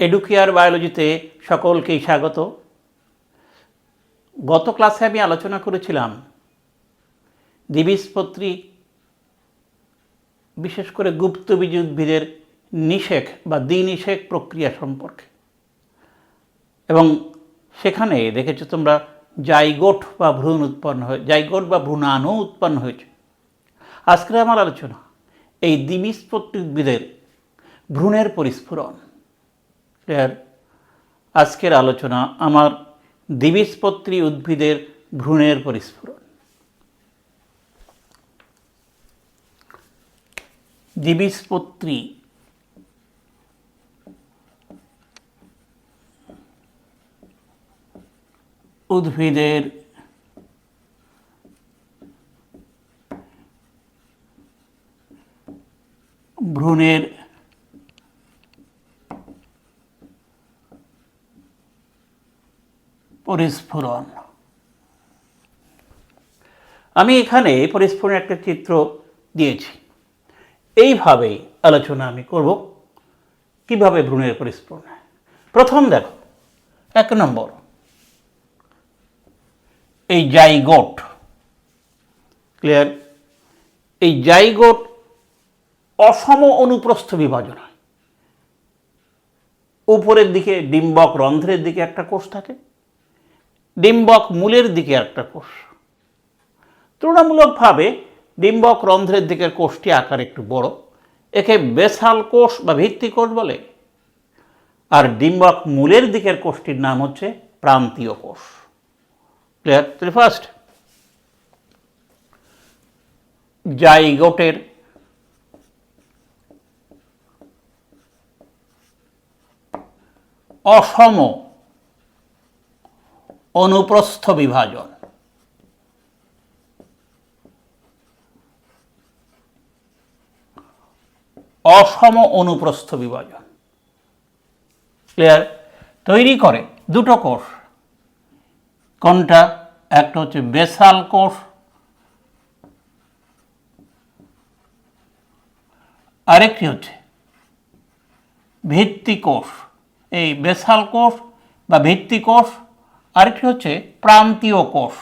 Educare বায়োলজিতে সকলকেই স্বাগত। গত ক্লাসে আমি আলোচনা করেছিলাম দ্বিবীজপত্রী বিশেষ করে গুপ্তবীজ উদ্ভিদের নিষেক বা দ্বিনিষেক প্রক্রিয়া সম্পর্কে। এবং সেখানে দেখেছ তোমরা জাইগোট বা ভ্রূণ উৎপন্ন হয়ে, জাইগোট বা ভ্রূণাণু উৎপন্ন হয়েছে। আজকের আমার আলোচনা এই দ্বিবীজপত্রী উদ্ভিদের ভ্রূণের পরিস্ফুরণ। ক্লিয়ার আজকের আলোচনা আমার দ্বিবীজপত্রী উদ্ভিদের ভ্রূণের পরিস্ফুরণ। দ্বিবীজপত্রী উদ্ভিদের ভ্রূণের পরিস্ফুরণ। আমি এখানে পরিস্ফুরণের একটা চিত্র দিয়েছি। এইভাবেই আলোচনা আমি করব কীভাবে ভ্রূণের পরিস্ফুরণ প্রথম দেখো, এক নম্বর। এই জাইগোট ক্লিয়ার এই জাইগোট অসম অনুপ্রস্থ বিভাজন হয়। উপরের দিকে ডিম্বক রন্ধ্রের দিকে একটা কোষ থাকে। ডিম্বক মূলের দিকে একটা কোষ। তুলনামূলকভাবে ডিম্বক রন্ধ্রের দিকের কোষটি আকার একটু বড়, একে বেসাল কোষ বা ভিত্তি কোষ বলে। আর ডিম্বক মূলের দিকের কোষটির নাম হচ্ছে প্রান্তীয় কোষ। ক্লিয়ার ফার্স্ট জাইগোটের অসম অনুপ্রস্থ বিভাজন। অসম অনুপ্রস্থ বিভাজন। ক্লিয়ার তৈরি করে দুটো কোষ। কোনটা? একটা হচ্ছে বেসাল কোষ, আরেকটি হচ্ছে ভিত্তি কোষ। এই বেসাল কোষ বা ভিত্তি কোষ আরেকটি হচ্ছে প্রান্তীয় কোষ।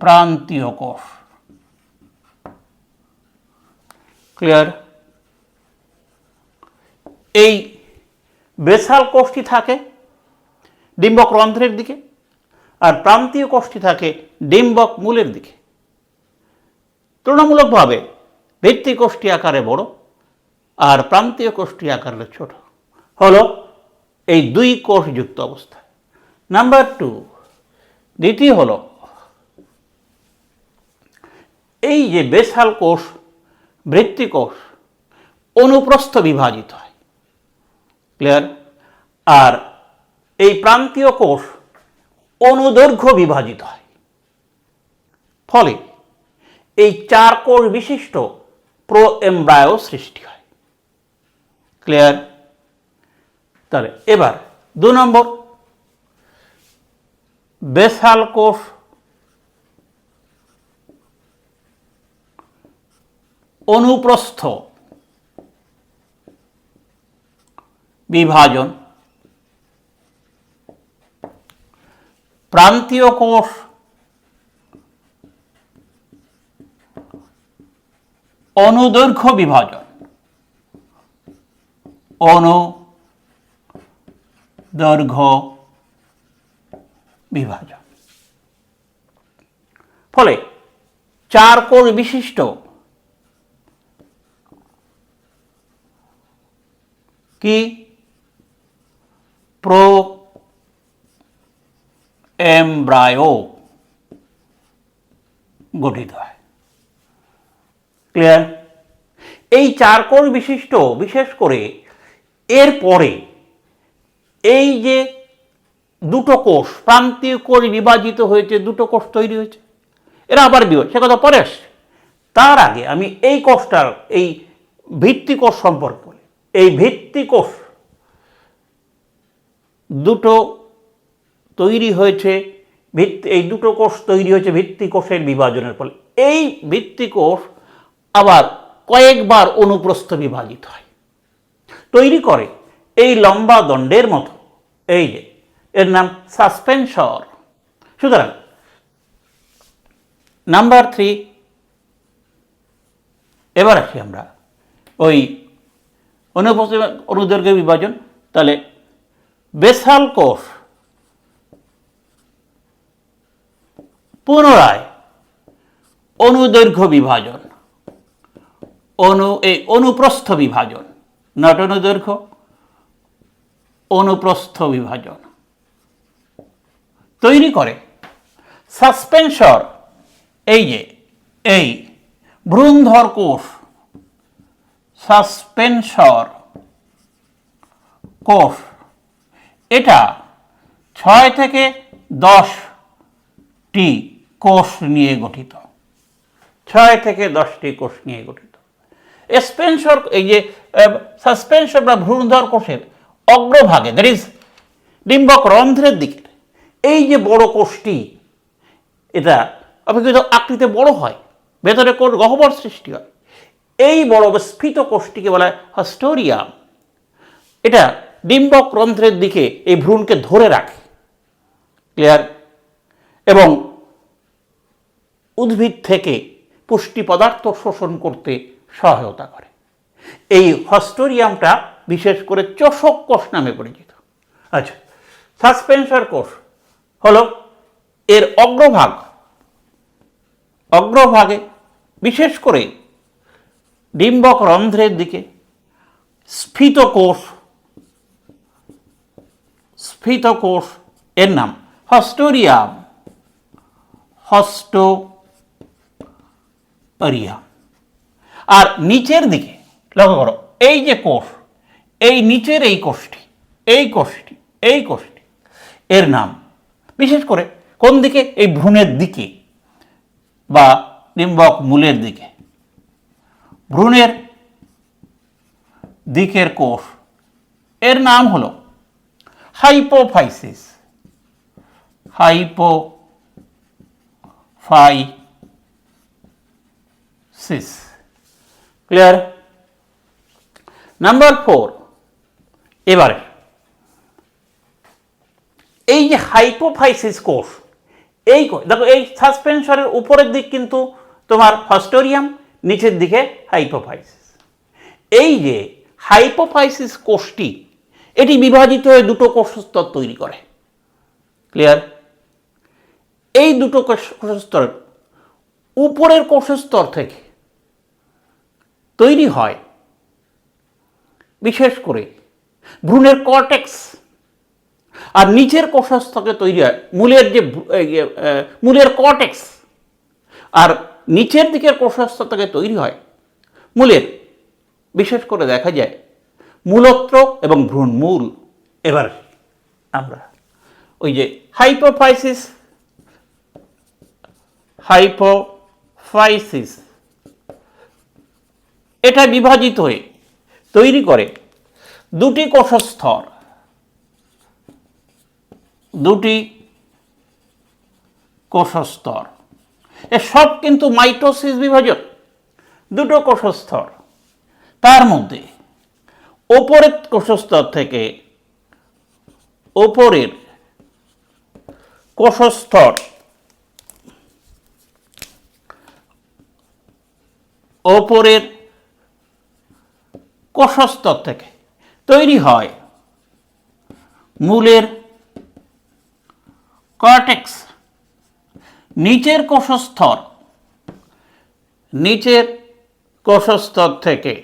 প্রান্তীয় কোষ। ক্লিয়ার এই বেসাল কোষটি থাকে ডিম্বক রন্ধ্রের দিকে আর প্রান্তীয় কোষটি থাকে ডিম্বক মূলের দিকে। তুলনামূলকভাবে ভিত্তি কোষটি আকারে বড় আর প্রান্তীয় কোষটি আকারে ছোট। হলো এই দুই কোষ যুক্ত অবস্থা। নাম্বার টু দ্বিতীয় হল, এই যে বেসাল কোষ, বৃত্তি কোষ, অনুপ্রস্থ বিভাজিত হয়। ক্লিয়ার আর এই প্রান্তীয় কোষ, অনুদৈর্ঘ্য বিভাজিত হয়। ফলে এই চার কোষ বিশিষ্ট প্রো এমব্রায়ো সৃষ্টি হয়। ক্লিয়ার তাহলে এবার দু নম্বর। বেসাল কোষ অনুপ্রস্থ বিভাজন। প্রান্তীয় কোষ অনুদৈর্ঘ্য বিভাজন। অনুদৈর্ঘ্য বিভাজন। ফলে চার কোষ বিশিষ্ট কি? প্রো এমব্রায়ো গঠিত হয়। ক্লিয়ার? এই চার কোষ বিশিষ্ট, বিশেষ করে এর পরে এই যে দুটো কোষ, প্রান্তীয় কোষ বিভাজিত হয়েছে, দুটো কোষ তৈরি হয়েছে। এরা আবার বিভাগ সে কথা পরে তার আগে আমি এই কোষটার এই ভিত্তি কোষ সম্পর্কে এই ভিত্তি কোষ দুটো তৈরি হয়েছে, ভিত্তি, এই দুটো কোষ তৈরি হয়েছে ভিত্তি কোষের বিভাজনের ফলে। এই ভিত্তি কোষ আবার কয়েকবার অনুপ্রস্থ বিভাজিত হয়। তৈরি করে। এই লম্বা দণ্ডের মতো। এই যে, এর নাম সাসপেনসর সুতরাং, নাম্বার থ্রি, এবার আসি আমরা ওই অনুপস্থিত অনুদৈর্ঘ্য বিভাজন। তাহলে, বেসাল কোষ পুনরায় অনুদৈর্ঘ্য বিভাজন, অনু, এই অনুপ্রস্থ বিভাজন, নট অনুদৈর্ঘ্য অনুপ্রস্থ বিভাজন। তৈরি করে। সাসপেনসর এই যে, এই ভ্রূণধর কোষ সাসপেনসর কোষ, এটা ছয় থেকে দশটি কোষ নিয়ে গঠিত। ছয় থেকে দশটি কোষ নিয়ে গঠিত। এসপেন্সর এই যে সাসপেনসর বা ভ্রূণধর কোষের অগ্রভাগে দ্যাট ইজ ডিম্বক রন্ধ্রের দিকে। এই যে বড় কোষটি এটা অপেক্ষিত আকৃতিতে বড় হয়, ভেতরে কোষ গহ্বর সৃষ্টি হয়। এই বড় স্ফীত কোষটিকে বলা হয় হস্টোরিয়াম। এটা ডিম্বক রন্ধ্রের দিকে এই ভ্রূণকে ধরে রাখে। ক্লিয়ার এবং উদ্ভিদ থেকে পুষ্টি পদার্থ শোষণ করতে সহায়তা করে। এই হস্টোরিয়ামটা বিশেষ করে চোষক কোষ নামে পরিচিত। আচ্ছা সাসপেন্সার কোষ হলো এর অগ্রভাগ, অগ্রভাগে বিশেষ করে ডিম্বক রন্ধ্রের দিকে স্ফীত কোষ স্ফীত কোষ এর নাম হস্টোরিয়াম হস্টোরিয়াম আর নিচের দিকে লক্ষ্য করো, এই যে কোষ এই নিচের এই কোষটি এই কোষটি এই কোষটি এর নাম। বিশেষ করে কোন দিকে? এই ভ্রূণের দিকে বা ডিম্বক মূলের দিকে। ভ্রূণের দিকের কোষ, এর নাম হলো hypophysis. Hypophysis. Clear? Number four. এবারে, এই যে হাইপোফাইসিস কোষ এই দেখো এই সাসপেনশনের উপরের দিক কিন্তু তোমার হস্টোরিয়াম নিচের দিকে হাইপোফাইসিস এই যে হাইপোফাইসিস কোষটি এটি বিভাজিত হয়ে দুটো কোষস্তর তৈরি করে। ক্লিয়ার এই দুটো কোষ- কোষস্তর উপরের কোষস্তর থেকে তৈরি হয়, বিশেষ করে ভ্রূণের কর্টেক্স আর নিচের কোষস্থকে তৈরি হয়। মূলের যে মূলের কর্টেক্স আর নিচের দিকের কোষস্থ থেকে তৈরি হয় মূলের। বিশেষ করে দেখা যায় মূলত্র এবং ভ্রূণমূল। এবার আমরা ওই যে হাইপোফাইসিস হাইপোফাইসিস এটা বিভাজিত হয়ে তৈরি করে দুটি কোষস্তর দুটি কোষস্তর এ সব কিন্তু মাইটোসিস বিভাজন। দুটো কোষস্তর তার মধ্যে ওপরের কোষস্তর থেকে ওপরের কোষস্তর ওপরের কোষস্তর থেকে তৈরি হয়। মূলের কর্টেক্স নিচের কোষস্তর নিচের কোষস্তর থেকে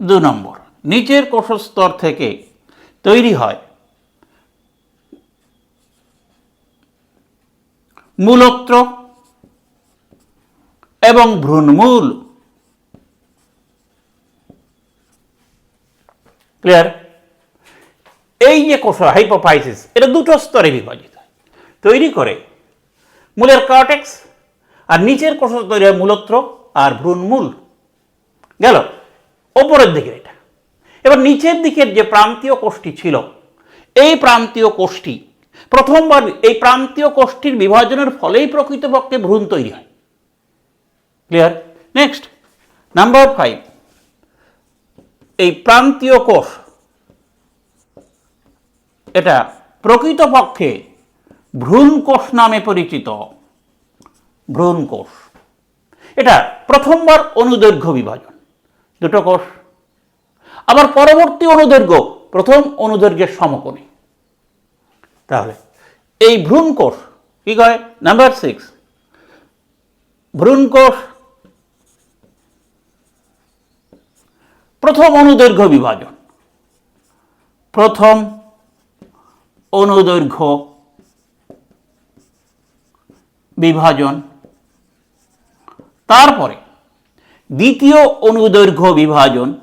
দু নম্বর, নিচের কোষস্তর থেকে তৈরি হয়। মূলত্র এবং ভ্রূণমূল। ক্লিয়ার এই যে কোষ হাইপোফাইসিস এটা দুটো স্তরে বিভাজিত তৈরি করে মূলের কর্টেক্স আর নিচের কোষ তৈরি হয় মূলত্র আর ভ্রূণমূল গেল? ওপরের দিকে এটা। এবার নিচের দিকের যে প্রান্তীয় কোষটি ছিল, এই প্রান্তীয় কোষটি প্রথমবার এই প্রান্তীয় কোষটির বিভাজনের ফলেই প্রকৃতপক্ষে ভ্রূণ তৈরি হয়। ক্লিয়ার নেক্সট নাম্বার ফাইভ এই প্রান্তীয় কোষ, এটা প্রকৃতপক্ষে ভ্রূণ কোষ নামে পরিচিত, ভ্রূণ কোষ। এটা প্রথমবার অনুদৈর্ঘ্য বিভাজন, দুটো কোষ। আবার পরবর্তী অনুদৈর্ঘ্য, প্রথম অনুদৈর্ঘ্যের সমকোণী। তাহলে এই ভ্রূণ কোষ কি কয়? নাম্বার সিক্স ভ্রূণ প্রথম অনুদৈর্ঘ্য বিভাজন। প্রথম অনুদৈর্ঘ্য বিভাজন। তারপরে দ্বিতীয় অনুদৈর্ঘ্য বিভাজন।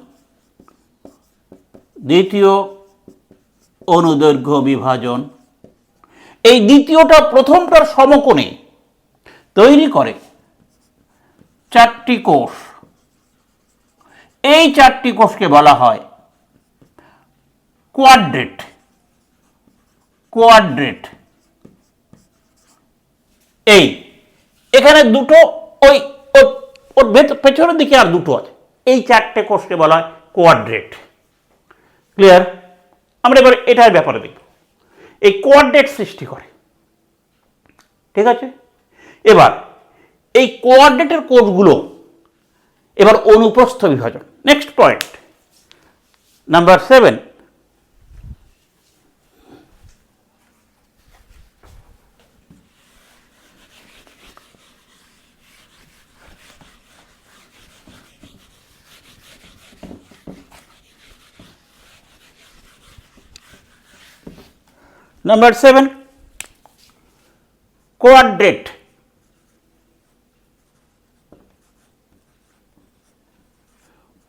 দ্বিতীয় অনুদৈর্ঘ্য বিভাজন। এই দ্বিতীয়টা প্রথমটার সমকোণে তৈরি করে চারটি কোষ। এই চারটি কোষকে বলা হয় কোয়াড্রেট কোয়াড্রেট এই, এখানে দুটো, ওই, ওর- ভেতর পেছনের দিকে আর দুটো আছে। এই চারটে কোষকে বলা হয় কোয়াড্রেট ক্লিয়ার আমরা এবার এটার ব্যাপারে দেখব। এই কোয়াড্রেট সৃষ্টি করে। ঠিক আছে? এবার, এই কোয়াড্রেটের কোষগুলো এবার অনুপ্রস্থ বিভাজন। Next point number seven number seven quadrate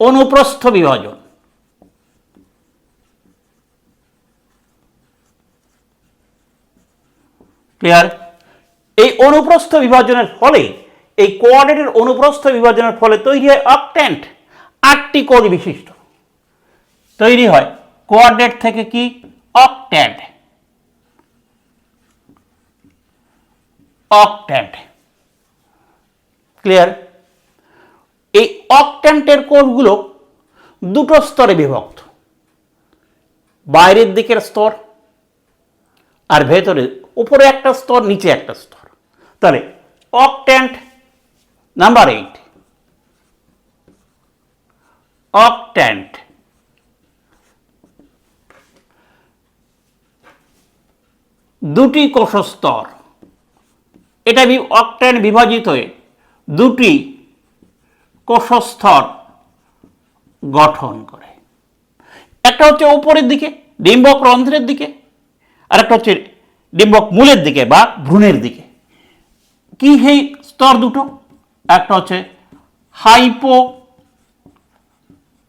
অনুপ্রস্থ বিভাজন। ক্লিয়ার এই অনুপ্রস্থ বিভাজনের ফলে, এই কোয়াড্রেটের অনুপ্রস্থ বিভাজনের ফলে তৈরি হয় অকট্যান্ট আটটি কোষ বিশিষ্ট। তৈরি হয় কোয়াড্রেট থেকে কি? অকট্যান্ট অকট্যান্ট ক্লিয়ার এই অকট্যান্টের কোষগুলো দুটো স্তরে বিভক্ত। বাইরের দিকের স্তর আর ভেতরে, উপরে একটা স্তর, নিচে একটা স্তর। তাহলে অকট্যান্ট নাম্বার এইট অকট্যান্ট দুটি কোষস্তর, এটা অকট্যান্ট বিভাজিত হয়ে দুটি কোষস্তর গঠন করে। একটা হচ্ছে উপরের দিকে, ডিম্বক রন্ধ্রের দিকে আর একটা হচ্ছে ডিম্বক মূলের দিকে বা ভ্রূণের দিকে। কি সেই স্তর দুটো? একটা হচ্ছে হাইপো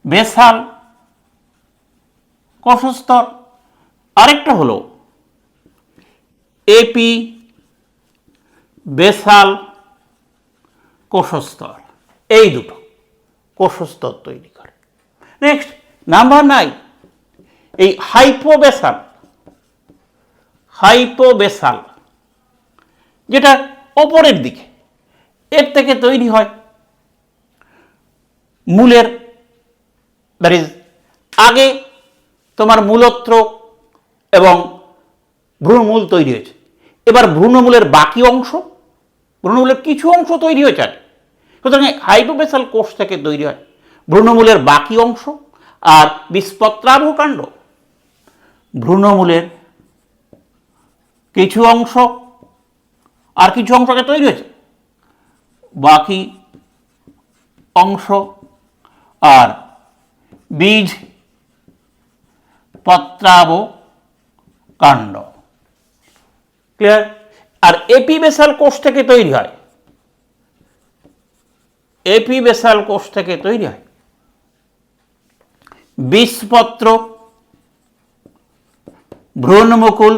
বেসাল কোষস্তর আরেকটা হলো এপি বেসাল কোষস্তর এই দুটো কোষস্তর তৈরি করে। নেক্সট নাম্বার নাইন এই হাইপোবেসাল হাইপোবেসাল যেটা ওপরের দিকে, এর থেকে তৈরি হয় মূলের দ্যাট ইজ আগে তোমার মূলত্র এবং ভ্রূণমূল তৈরি হয়েছে। এবার ভ্রূণমূলের বাকি অংশ, ভ্রূণমূলের কিছু অংশ তৈরি হয়েছে আগে। সুতরাং হাইপোবেসাল কোষ থেকে তৈরি হয়। ভ্রূণমূলের বাকি অংশ আর বিস্পত্রাবহ কাণ্ড। ভ্রূণমূলের কিছু অংশ আর কিছু অংশকে তৈরি হয়েছে। বাকি অংশ আর বীজ পত্রাব কাণ্ড। ক্লিয়ার আর এপিবেসাল কোষ থেকে তৈরি হয়। এপিবেসাল কোষ থেকে তৈরি হয় বিষপত্র ভ্রূণমুকুল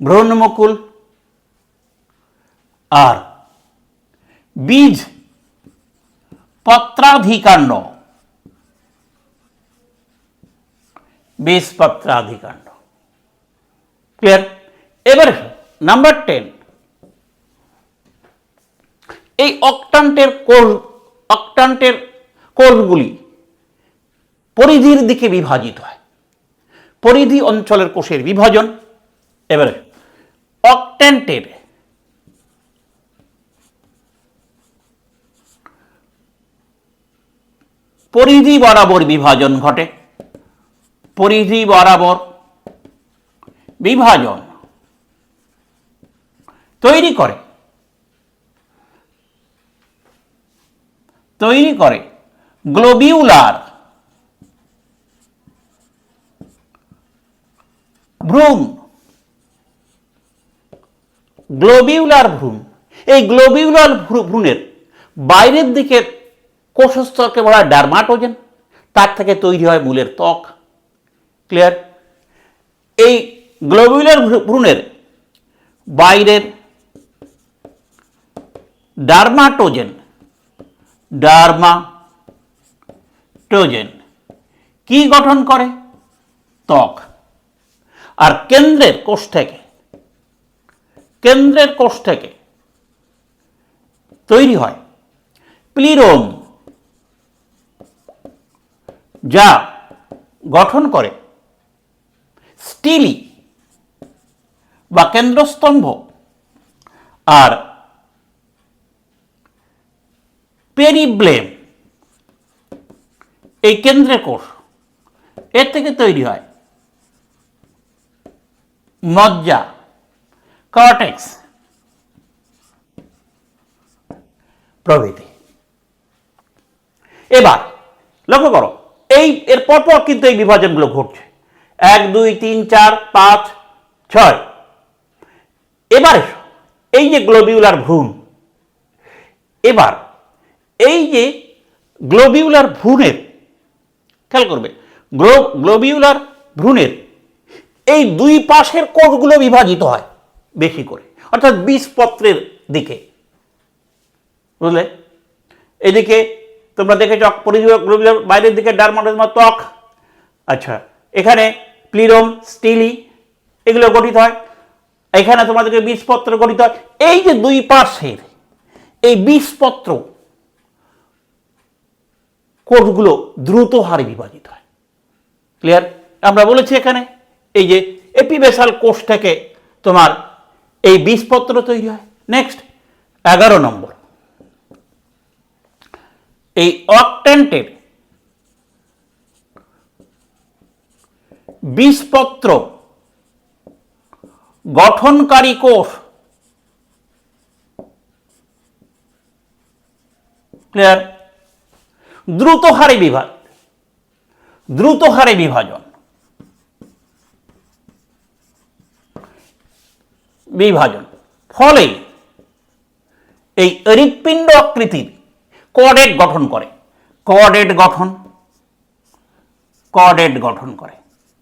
ভ্রূণমুকুল আর বীজ পত্রাধিকাণ্ড বীজপত্রাধিকাণ্ড ক্লিয়ার এবারে নাম্বার টেন এই অক্টান্টের কোষ, অক্টান্টের কোষগুলি পরিধির দিকে বিভাজিত হয়। পরিধি অঞ্চলের কোষের বিভাজন। এবারে অক্টেন্টের পরিধি বরাবর বিভাজন ঘটে। পরিধি বরাবর বিভাজন তৈরি করে। তৈরি করে। গ্লোবিউলার ভ্রূণ। গ্লোবিউলার ভ্রূণ। এই গ্লোবিউলার ভ্রূ- ভ্রূণের বাইরের দিকের কোষস্তরকে বলা ডার্মাটোজেন তার থেকে তৈরি হয় মূলের ত্বক। ক্লিয়ার এই গ্লোবিউলার ভ্রূ- ভ্রূণের বাইরের ডার্মাটোজেন ডার্মাটোজেন কি গঠন করে? ত্বক। আর কেন্দ্রের কোষ থেকে, কেন্দ্রের কোষ থেকে তৈরি হয় প্লিরোম, যা গঠন করে স্টিলি বা কেন্দ্রস্তম্ভ। আর পেরিব্লেম, এই কেন্দ্রের কোষ, এর থেকে তৈরি হয় মজ্জা কর্টেক্স প্রভৃতি। এবার লক্ষ্য করো, এই এর পরপর কিন্তু এই বিভাজনগুলো ঘটছে। এক, দুই, তিন, চার, পাঁচ, ছয়। এবার এই যে গ্লোবিউলার ভ্রূণ, এবার এই যে গ্লোবিউলার ভ্রূণের, খেয়াল করবে গ্লো গ্লোবিউলার ভ্রূণের, এই দুই পাশের কোষগুলো বিভাজিত হয় বেশি করে, অর্থাৎ বিষপত্রের দিকে। বুঝলে? এদিকে তোমরা দেখেছ পরিযোগ বাইরের দিকে ডার্মাটোজমা ত্বক আচ্ছা এখানে প্লিরোম, স্টিলি, এগুলো গঠিত হয়। এখানে তোমাদেরকে বিষপত্র গঠিত হয়। এই যে দুই পাশের, এই বিষপত্র কোষগুলো দ্রুত হারে বিভাজিত হয়। ক্লিয়ার আমরা বলেছি এখানে, এই যে এপিবেসাল কোষ থেকে তোমার এই বিষপত্র তৈরি হয়। নেক্সট এগারো নম্বর। এই অকটেন্টের বিষপত্র গঠনকারী কোষ। ক্লিয়ার দ্রুত হারে বিভাগ দ্রুত হারে বিভাজন। বিভাজন। ফলে এই হৃৎপিণ্ড আকৃতির কর্ডেট গঠন করে। কর্ডেট গঠন। কর্ডেট গঠন করে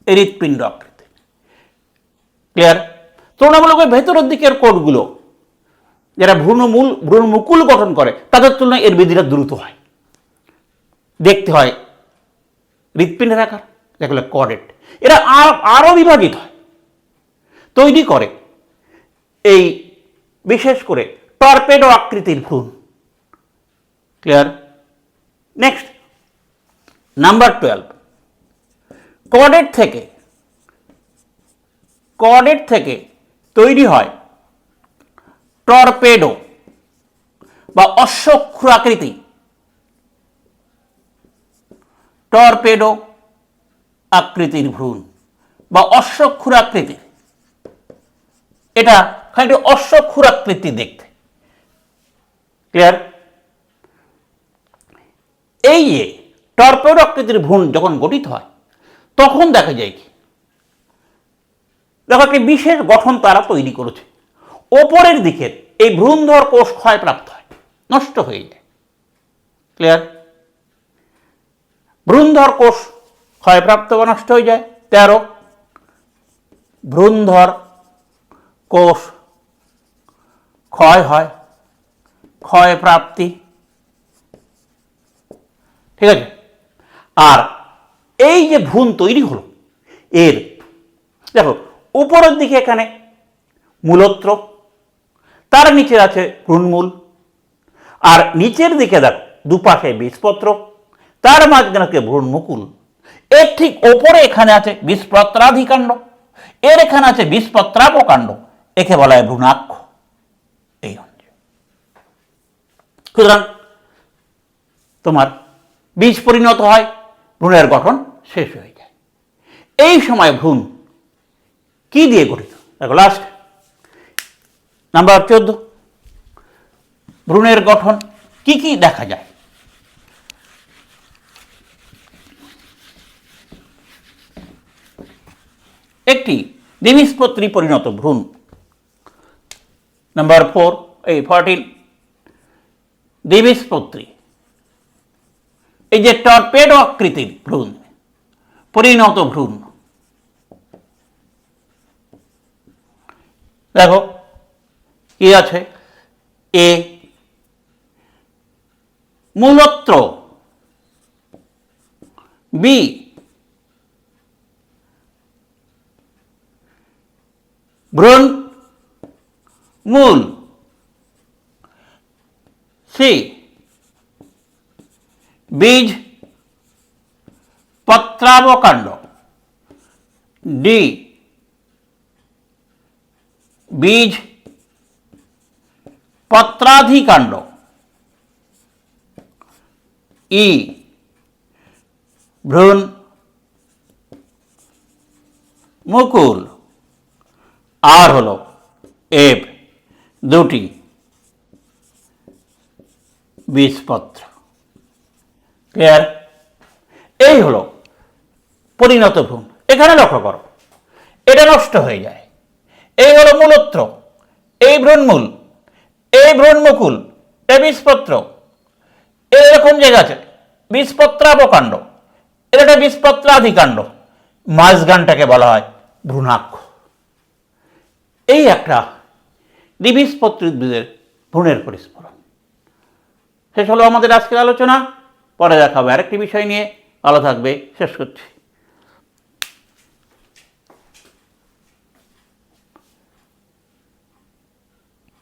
হৃৎপিণ্ড আকৃতি ক্লিয়ার? তুলনামূলক ভেতরের দিকের কোডগুলো, যারা ভ্রূণমূল, ভ্রূণমুকুল গঠন করে, তাদের তুলনায় এর বৃদ্ধিটা দ্রুত হয়। দেখতে হয়। হৃৎপিণ্ডের আকার যেগুলো কর্ডেট এরা আর- আরও বিভাজিত হয়। তৈরি করে এই বিশেষ করে টর্পেডো আকৃতির ভ্রূণ। Clear next number twelve cordate থেকে কর্ডেট থেকে তৈরি হয় টর্পেডো বা অশ্বক্ষুর আকৃতি। টর্পেডো আকৃতির ভ্রূণ বা অশ্বক্ষুর আকৃতির এটা খানিকটা অশ্বক্ষুর আকৃতি দেখতে। ক্লিয়ার এই যে টর্পেডো আকৃতির ভ্রূণ যখন গঠিত হয়, তখন দেখা যায় কি? দেখো, একটি বিশেষ গঠন তারা তৈরি করেছে। ওপরের দিকের এই ভ্রূণধর কোষ ক্ষয়প্রাপ্ত হয়, নষ্ট হয়ে যায়। ক্লিয়ার ভ্রূণধর কোষ ক্ষয়প্রাপ্ত বা নষ্ট হয়ে যায়। তেরো, ভ্রূণধর কোষ ক্ষয় হয় ক্ষয় প্রাপ্তি ঠিক আছে? আর এই যে ভ্রূণ তৈরি হলো, এর দেখো, উপরের দিকে এখানে মূলত্র তার নিচে আছে ভ্রূণমূল, আর নিচের দিকে দেখো, দুপাশে বীজপত্র। তার মাঝখানে ভ্রূণ মুকুল। এর ঠিক ওপরে এখানে আছে বীজপত্রাধিকাণ্ড এর এখানে আছে বীজপত্রাপকাণ্ড একে বলা হয় ভ্রূণাক্ষ। এই অঞ্চল সুতরাং তোমার বীজ পরিণত হয়, ভ্রূণের গঠন শেষ হয়ে যায়। এই সময় ভ্রূণ কি দিয়ে গঠিত? দেখো লাস্ট নাম্বার চোদ্দ। ভ্রূণের গঠন কি কি দেখা যায়? একটি দ্বিবীজপত্রী পরিণত ভ্রূণ। নাম্বার ফোর এই ফরটিন দ্বিবীজপত্রী এই যে টর্পেডো আকৃতির ভ্রূণ, পরিণত ভ্রূণ। দেখো, কি আছে? এ মূলত্র বি ভ্রূণ মূল সি বীজ পত্রাবকাণ্ড ডি বীজ পত্রাধিকাণ্ড ই ভ্রূণ মুকুল আর হলো এফ দুটি বীজপত্র। ক্লিয়ার এই হলো পরিণত ভ্রূণ। এখানে লক্ষ্য করো, এটা নষ্ট হয়ে যায়। এই হলো মূলত্র এই ভ্রূণমূল, এই ভ্রূণমুকুল এ বীজপত্র। এরকম জায়গা আছে বীজপত্রাবকাণ্ড এর একটা বীজপত্রাধিকাণ্ড। মাঝগানটাকে বলা হয় ভ্রূণাক্ষ। এই একটা দ্বিবীজপত্রী উদ্ভিদের ভ্রূণের পরিস্ফুরণ। শেষ হলো আমাদের আজকের আলোচনা, পরে দেখা হবে আরেকটি বিষয় নিয়ে। ভালো থাকবে, শেষ করছি।